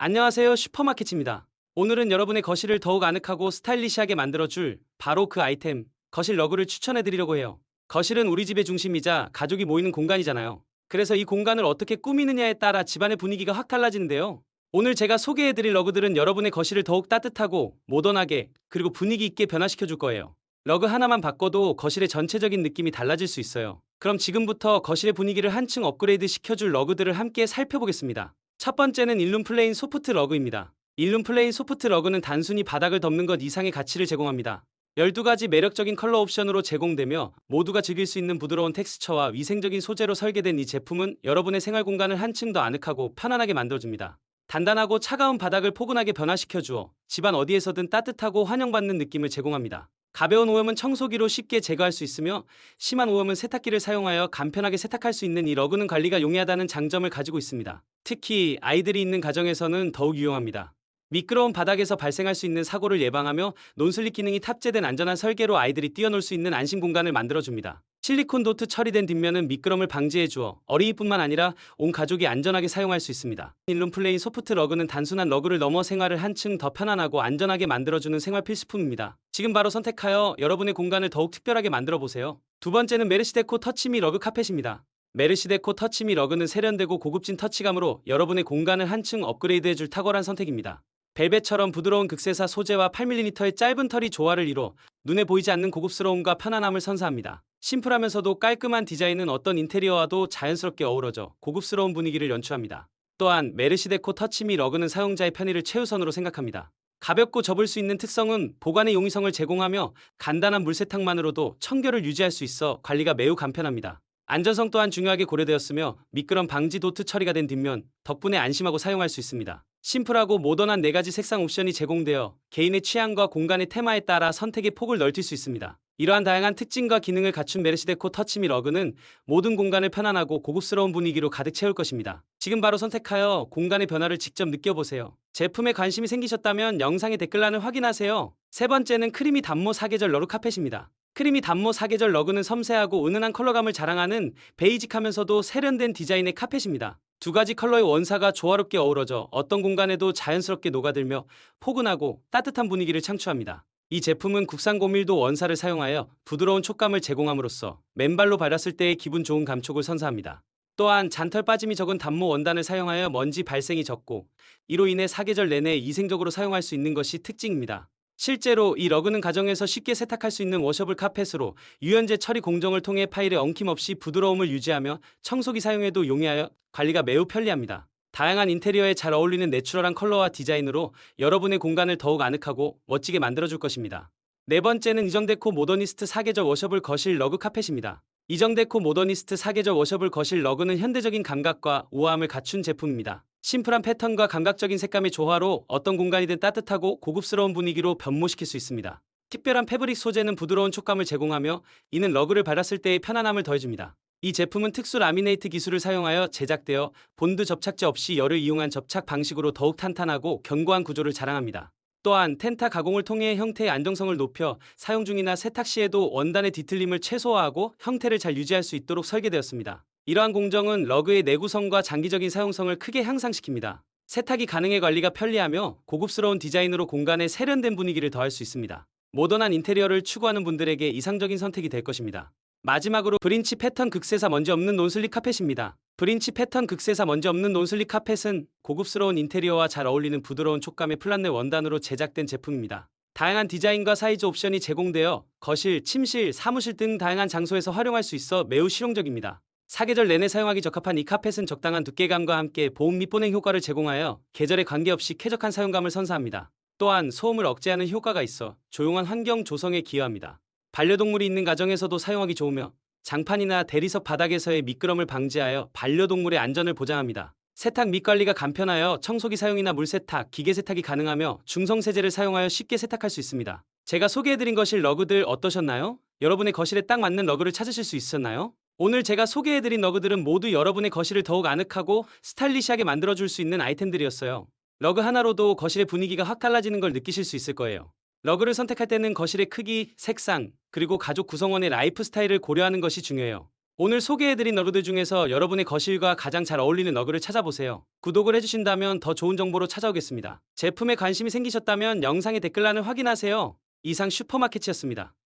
안녕하세요 슈퍼마켓입니다. 오늘은 여러분의 거실을 더욱 아늑하고 스타일리시하게 만들어줄 바로 그 아이템 거실 러그를 추천해드리려고 해요. 거실은 우리 집의 중심이자 가족이 모이는 공간이잖아요. 그래서 이 공간을 어떻게 꾸미느냐에 따라 집안의 분위기가 확 달라지는데요. 오늘 제가 소개해드릴 러그들은 여러분의 거실을 더욱 따뜻하고 모던하게 그리고 분위기 있게 변화시켜 줄 거예요. 러그 하나만 바꿔도 거실의 전체적인 느낌이 달라질 수 있어요. 그럼 지금부터 거실의 분위기를 한층 업그레이드 시켜줄 러그들을 함께 살펴보겠습니다. 첫 번째는 일룸 플레인 소프트 러그입니다. 일룸 플레인 소프트 러그는 단순히 바닥을 덮는 것 이상의 가치를 제공합니다. 12가지 매력적인 컬러 옵션으로 제공되며 모두가 즐길 수 있는 부드러운 텍스처와 위생적인 소재로 설계된 이 제품은 여러분의 생활 공간을 한층 더 아늑하고 편안하게 만들어줍니다. 단단하고 차가운 바닥을 포근하게 변화시켜 주어 집안 어디에서든 따뜻하고 환영받는 느낌을 제공합니다. 가벼운 오염은 청소기로 쉽게 제거할 수 있으며 심한 오염은 세탁기를 사용하여 간편하게 세탁할 수 있는 이 러그는 관리가 용이하다는 장점을 가지고 있습니다. 특히 아이들이 있는 가정에서는 더욱 유용합니다. 미끄러운 바닥에서 발생할 수 있는 사고를 예방하며 논슬립 기능이 탑재된 안전한 설계로 아이들이 뛰어놀 수 있는 안심 공간을 만들어줍니다. 실리콘 도트 처리된 뒷면은 미끄럼을 방지해 주어 어린이뿐만 아니라 온 가족이 안전하게 사용할 수 있습니다. 일룸 플레인 소프트 러그는 단순한 러그를 넘어 생활을 한층 더 편안하고 안전하게 만들어주는 생활 필수품입니다. 지금 바로 선택하여 여러분의 공간을 더욱 특별하게 만들어 보세요. 두 번째는 메르시데코 터치미 러그 카펫입니다. 메르시데코 터치미 러그는 세련되고 고급진 터치감으로 여러분의 공간을 한층 업그레이드해줄 탁월한 선택입니다. 벨벳처럼 부드러운 극세사 소재와 8mm의 짧은 털이 조화를 이뤄 눈에 보이지 않는 고급스러움과 편안함을 선사합니다. 심플하면서도 깔끔한 디자인은 어떤 인테리어와도 자연스럽게 어우러져 고급스러운 분위기를 연출합니다. 또한 메르시데코 터치미 러그는 사용자의 편의를 최우선으로 생각합니다. 가볍고 접을 수 있는 특성은 보관의 용이성을 제공하며 간단한 물세탁만으로도 청결을 유지할 수 있어 관리가 매우 간편합니다. 안전성 또한 중요하게 고려되었으며 미끄럼 방지 도트 처리가 된 뒷면 덕분에 안심하고 사용할 수 있습니다. 심플하고 모던한 4가지 색상 옵션이 제공되어 개인의 취향과 공간의 테마에 따라 선택의 폭을 넓힐 수 있습니다. 이러한 다양한 특징과 기능을 갖춘 메르시데코 터치미 러그는 모든 공간을 편안하고 고급스러운 분위기로 가득 채울 것입니다. 지금 바로 선택하여 공간의 변화를 직접 느껴보세요. 제품에 관심이 생기셨다면 영상의 댓글란을 확인하세요. 세 번째는 크리미 단모 사계절 러그 카펫입니다. 크리미 단모 사계절 러그는 섬세하고 은은한 컬러감을 자랑하는 베이직하면서도 세련된 디자인의 카펫입니다. 두 가지 컬러의 원사가 조화롭게 어우러져 어떤 공간에도 자연스럽게 녹아들며 포근하고 따뜻한 분위기를 창출합니다. 이 제품은 국산 고밀도 원사를 사용하여 부드러운 촉감을 제공함으로써 맨발로 밟았을 때의 기분 좋은 감촉을 선사합니다. 또한 잔털 빠짐이 적은 단모 원단을 사용하여 먼지 발생이 적고 이로 인해 사계절 내내 이생적으로 사용할 수 있는 것이 특징입니다. 실제로 이 러그는 가정에서 쉽게 세탁할 수 있는 워셔블 카펫으로 유연제 처리 공정을 통해 파일에 엉킴 없이 부드러움을 유지하며 청소기 사용에도 용이하여 관리가 매우 편리합니다. 다양한 인테리어에 잘 어울리는 내추럴한 컬러와 디자인으로 여러분의 공간을 더욱 아늑하고 멋지게 만들어줄 것입니다. 네 번째는 이정데코 모더니스트 사계절 워셔블 거실 러그 카펫입니다. 이정데코 모더니스트 사계절 워셔블 거실 러그는 현대적인 감각과 우아함을 갖춘 제품입니다. 심플한 패턴과 감각적인 색감의 조화로 어떤 공간이든 따뜻하고 고급스러운 분위기로 변모시킬 수 있습니다. 특별한 패브릭 소재는 부드러운 촉감을 제공하며 이는 러그를 발랐을 때의 편안함을 더해줍니다. 이 제품은 특수 라미네이트 기술을 사용하여 제작되어 본드 접착제 없이 열을 이용한 접착 방식으로 더욱 탄탄하고 견고한 구조를 자랑합니다. 또한 텐타 가공을 통해 형태의 안정성을 높여 사용 중이나 세탁 시에도 원단의 뒤틀림을 최소화하고 형태를 잘 유지할 수 있도록 설계되었습니다. 이러한 공정은 러그의 내구성과 장기적인 사용성을 크게 향상시킵니다. 세탁이 가능해 관리가 편리하며 고급스러운 디자인으로 공간에 세련된 분위기를 더할 수 있습니다. 모던한 인테리어를 추구하는 분들에게 이상적인 선택이 될 것입니다. 마지막으로 브린치 패턴 극세사 먼지 없는 논슬립 카펫입니다. 브린치 패턴 극세사 먼지 없는 논슬립 카펫은 고급스러운 인테리어와 잘 어울리는 부드러운 촉감의 플란넬 원단으로 제작된 제품입니다. 다양한 디자인과 사이즈 옵션이 제공되어 거실, 침실, 사무실 등 다양한 장소에서 활용할 수 있어 매우 실용적입니다. 사계절 내내 사용하기 적합한 이 카펫은 적당한 두께감과 함께 보온 및 보냉 효과를 제공하여 계절에 관계없이 쾌적한 사용감을 선사합니다. 또한 소음을 억제하는 효과가 있어 조용한 환경 조성에 기여합니다. 반려동물이 있는 가정에서도 사용하기 좋으며 장판이나 대리석 바닥에서의 미끄럼을 방지하여 반려동물의 안전을 보장합니다. 세탁 및 관리가 간편하여 청소기 사용이나 물 세탁, 기계 세탁이 가능하며 중성 세제를 사용하여 쉽게 세탁할 수 있습니다. 제가 소개해드린 거실 러그들 어떠셨나요? 여러분의 거실에 딱 맞는 러그를 찾으실 수 있으셨나요? 오늘 제가 소개해드린 러그들은 모두 여러분의 거실을 더욱 아늑하고 스타일리시하게 만들어줄 수 있는 아이템들이었어요. 러그 하나로도 거실의 분위기가 확 달라지는 걸 느끼실 수 있을 거예요. 러그를 선택할 때는 거실의 크기, 색상, 그리고 가족 구성원의 라이프 스타일을 고려하는 것이 중요해요. 오늘 소개해드린 러그들 중에서 여러분의 거실과 가장 잘 어울리는 러그를 찾아보세요. 구독을 해주신다면 더 좋은 정보로 찾아오겠습니다. 제품에 관심이 생기셨다면 영상의 댓글란을 확인하세요. 이상 슈퍼마켓이었습니다.